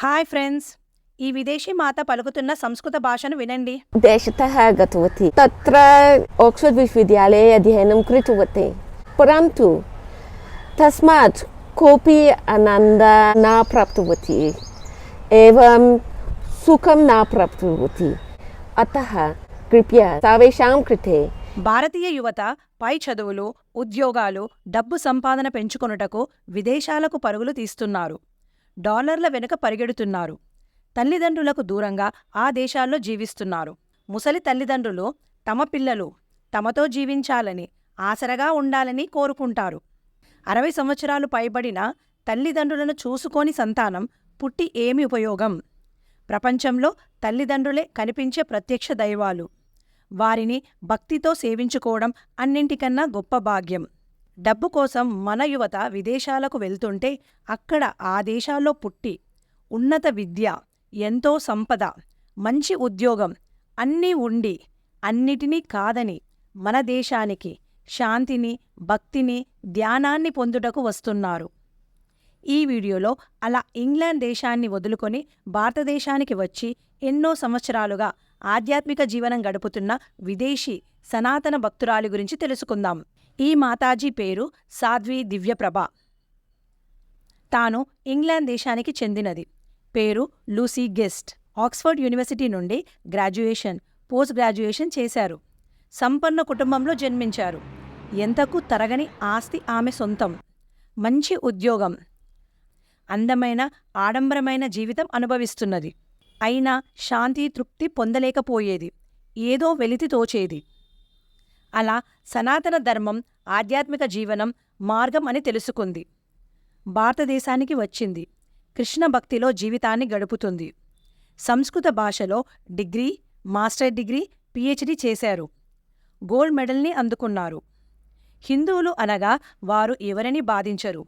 Hi friends. ఈ విదేశీ మాత పలుకుతున్న సంస్కృత భాషను వినండి. దేశత గతవతి. తత్ర ఆక్స్ఫర్డ్ విశ్వవిద్యాలయ అధ్యయనం కృతవతి. పరంతు తస్మాత్ కోపి ఆనంద నా ప్రాప్తవతి. ఏం సుఖం నా ప్రాప్తవతి. అత కృపయా సర్వేషాం కృతే. భారతీయ యువత పై చదువులు ఉద్యోగాలు డబ్బు సంపాదన పెంచుకొనుటకు విదేశాలకు పరుగులు తీస్తున్నారు. డాలర్ల వెనుక పరిగెడుతున్నారు. తల్లిదండ్రులకు దూరంగా ఆ దేశాల్లో జీవిస్తున్నారు. ముసలి తల్లిదండ్రులు తమ పిల్లలు తమతో జీవించాలని ఆసరగా ఉండాలని కోరుకుంటారు. అరవై సంవత్సరాలు పైబడిన తల్లిదండ్రులను చూసుకోని సంతానం పుట్టి ఏమి ఉపయోగం? ప్రపంచంలో తల్లిదండ్రులే కనిపించే ప్రత్యక్ష దైవాలు. వారిని భక్తితో సేవించుకోవడం అన్నింటికన్నా గొప్ప భాగ్యం. డబ్బు కోసం మన యువత విదేశాలకు వెళ్తుంటే అక్కడ ఆ దేశాల్లో పుట్టి ఉన్నత విద్య ఎంతో సంపద మంచి ఉద్యోగం అన్నీ ఉండి అన్నిటినీ కాదని మన దేశానికి శాంతిని భక్తిని ధ్యానాన్ని పొందుటకు వస్తున్నారు. ఈ వీడియోలో అలా ఇంగ్లాండ్ దేశాన్ని వదులుకొని భారతదేశానికి వచ్చి ఎన్నో సంవత్సరాలుగా ఆధ్యాత్మిక జీవనం గడుపుతున్న విదేశీ సనాతన భక్తురాలి గురించి తెలుసుకుందాం. ఈ మాతాజీ పేరు సాధ్వి దివ్యప్రభ. తాను ఇంగ్లాండ్ దేశానికి చెందినది. పేరు లూసీ గెస్ట్. ఆక్స్ఫర్డ్ యూనివర్సిటీ నుండి గ్రాడ్యుయేషన్ పోస్ట్ గ్రాడ్యుయేషన్ చేశారు. సంపన్న కుటుంబంలో జన్మించారు. ఎంతకు తరగని ఆస్తి ఆమె సొంతం. మంచి ఉద్యోగం. అందమైన ఆడంబరమైన జీవితం అనుభవిస్తున్నది. అయినా శాంతి తృప్తి పొందలేకపోయేది. ఏదో వెలితి తోచేది. అలా సనాతన ధర్మం ఆధ్యాత్మిక జీవనం మార్గం అని తెలుసుకుంది. భారతదేశానికి వచ్చింది. కృష్ణ భక్తిలో జీవితాన్ని గడుపుతుంది. సంస్కృత భాషలో డిగ్రీ మాస్టర్ డిగ్రీ పిహెచ్డి చేశారు. గోల్డ్ మెడల్ని అందుకున్నారు. హిందువులు అనగా వారు ఎవరిని బాధించరు.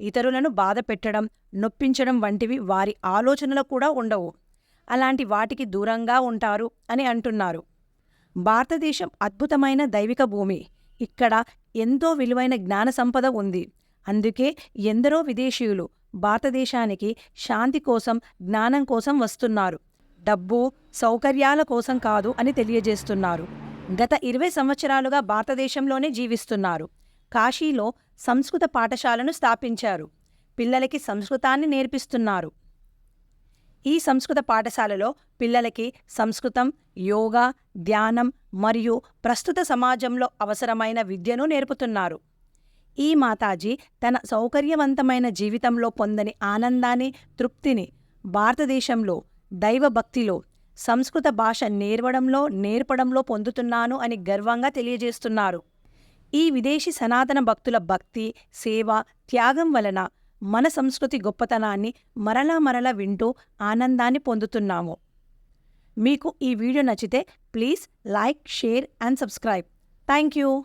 ఇతరులను బాధ పెట్టడం నొప్పించడం వంటివి వారి ఆలోచనలు కూడా ఉండవు. అలాంటి వాటికి దూరంగా ఉంటారు అని అంటున్నారు. భారతదేశం అద్భుతమైన దైవిక భూమి. ఇక్కడ ఎంతో విలువైన జ్ఞాన సంపద ఉంది. అందుకే ఎందరో విదేశీయులు భారతదేశానికి శాంతి కోసం జ్ఞానం కోసం వస్తున్నారు. డబ్బు సౌకర్యాల కోసం కాదు అని తెలియజేస్తున్నారు. గత ఇరవై సంవత్సరాలుగా భారతదేశంలోనే జీవిస్తున్నారు. కాశీలో సంస్కృత పాఠశాలను స్థాపించారు. పిల్లలకి సంస్కృతాన్ని నేర్పిస్తున్నారు. ఈ సంస్కృత పాఠశాలలో పిల్లలకి సంస్కృతం యోగా ధ్యానం మరియు ప్రస్తుత సమాజంలో అవసరమైన విద్యను నేర్పుతున్నారు. ఈ మాతాజీ తన సౌకర్యవంతమైన జీవితంలో పొందని ఆనందాన్ని తృప్తిని భారతదేశంలో దైవభక్తిలో సంస్కృత భాష నేర్వడంలో నేర్పడంలో పొందుతున్నాను అని గర్వంగా తెలియజేస్తున్నారు. ఈ విదేశీ సనాతన భక్తుల భక్తి సేవ త్యాగం వలన మన సంస్కృతి గొప్పతనాన్ని మరలా మరలా వింటూ ఆనందాన్ని పొందుతున్నాము. మీకు ఈ వీడియో నచ్చితే please like share and subscribe. Thank you.